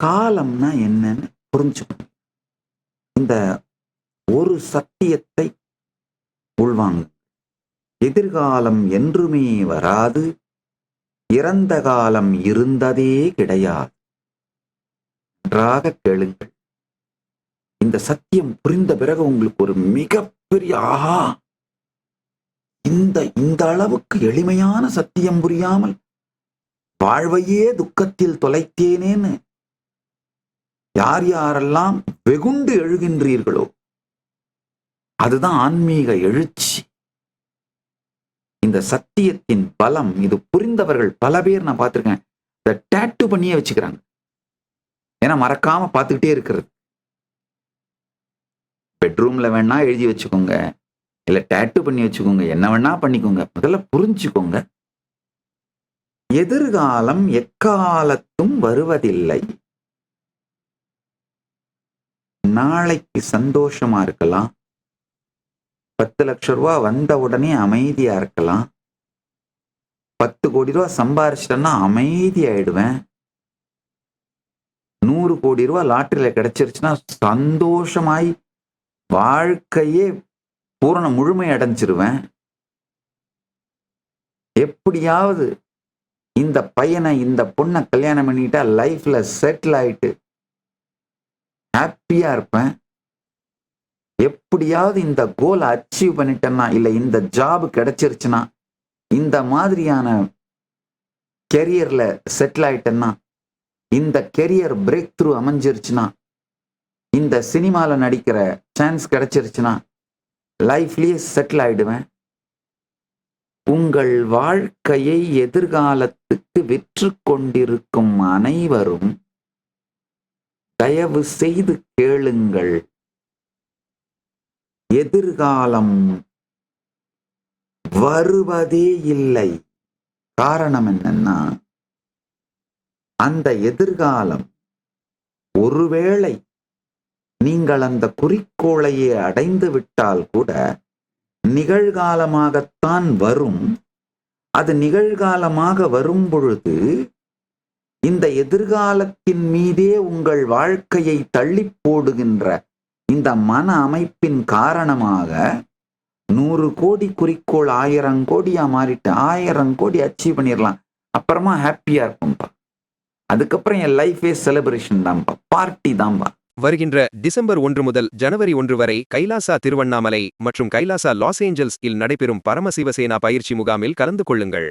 காலம்னா என்னன்னு புரிஞ்சுக்கணும். இந்த ஒரு சத்தியத்தை உள்வாங்க. எதிர்காலம் என்றுமே வராது இறந்த காலம் இருந்ததே கிடையாது. நன்றாக கேளுங்கள். இந்த சத்தியம் புரிந்த பிறகு உங்களுக்கு ஒரு மிகப்பெரிய ஆஹா! இந்த இந்த அளவுக்கு எளிமையான சத்தியம் புரியாமல் வாழ்வையே துக்கத்தில் தொலைத்தேனேன்னு யார் யாரெல்லாம் வெகுண்டு எழுகின்றீர்களோ அதுதான் ஆன்மீக எழுச்சி. இந்த சத்தியத்தின் பலம் இது புரிந்தவர்கள் பல பேர் நான் பார்த்திருக்கேன். இதை டேட்டு பண்ணியே வச்சுக்கிறாங்க. ஏன்னா மறக்காம பார்த்துக்கிட்டே இருக்கிறது. பெட்ரூம்ல வேணா எழுதி வச்சுக்கோங்க. இல்ல டேட்டு பண்ணி வச்சுக்கோங்க. என்ன வேணா பண்ணிக்கோங்க. முதல்ல புரிஞ்சுக்கோங்க. எதிர்காலம் எக்காலத்தும் வருவதில்லை. நாளைக்கு சந்தோஷமா இருக்கலாம். பத்து லட்ச ரூபா வந்த உடனே அமைதியா இருக்கலாம். பத்து கோடி ரூபா சம்பாரிச்சிட்டேன்னா அமைதி ஆயிடுவேன் நூறு கோடி ரூபா லாட்டரியில கிடைச்சிருச்சுன்னா சந்தோஷமாய் வாழ்க்கையே பூரண முழுமை அடைஞ்சிருவேன். எப்படியாவது இந்த பையனை இந்த பொண்ணை கல்யாணம் பண்ணிட்டா லைஃப்ல செட்டில் ஆயிட்டு ஹாப்பியா இருப்பேன். எப்படியாவது இந்த கோலை அச்சீவ் பண்ணிட்டேன்னா இல்லை இந்த ஜாப் கிடைச்சிருச்சுன்னா இந்த மாதிரியான கெரியரில் செட்டில் ஆயிட்டேன்னா இந்த கெரியர் பிரேக் த்ரூ அமைஞ்சிருச்சுன்னா இந்த சினிமாவில் நடிக்கிற சான்ஸ் கிடைச்சிருச்சுன்னா லைஃப்லேயே செட்டில் ஆயிடுவேன். உங்கள் வாழ்க்கையை எதிர்காலத்துக்கு விற்று கொண்டிருக்கும் அனைவரும் தயவு செய்து கேளுங்கள். எதிர்காலம் வருவதே இல்லை. காரணம் என்னன்னா அந்த எதிர்காலம் ஒருவேளை நீங்கள் அந்த குறிக்கோளையே அடைந்து விட்டால் கூட நிகழ்காலமாகத்தான் வரும். அது நிகழ்காலமாக வரும் பொழுது இந்த எதிர்காலத்தின் மீதே உங்கள் வாழ்க்கையை தள்ளி போடுகின்ற இந்த மன அமைப்பின் காரணமாக நூறு கோடி குறிக்கோள் ஆயிரம் கோடியா மாறிட்டு ஆயிரம் கோடி அச்சீவ் பண்ணிடலாம் அப்புறமா ஹாப்பியா இருக்கும்பா அதுக்கப்புறம் என் லைஃபே செலிப்ரேஷன் தான்பா பார்ட்டி தான்பா வருகின்ற டிசம்பர் ஒன்று முதல் ஜனவரி ஒன்று வரை கைலாசா திருவண்ணாமலை மற்றும் கைலாசா லாஸ் ஏஞ்சல்ஸ் இல் நடைபெறும் பரமசிவசேனா பயிற்சி முகாமில் கலந்து கொள்ளுங்கள்.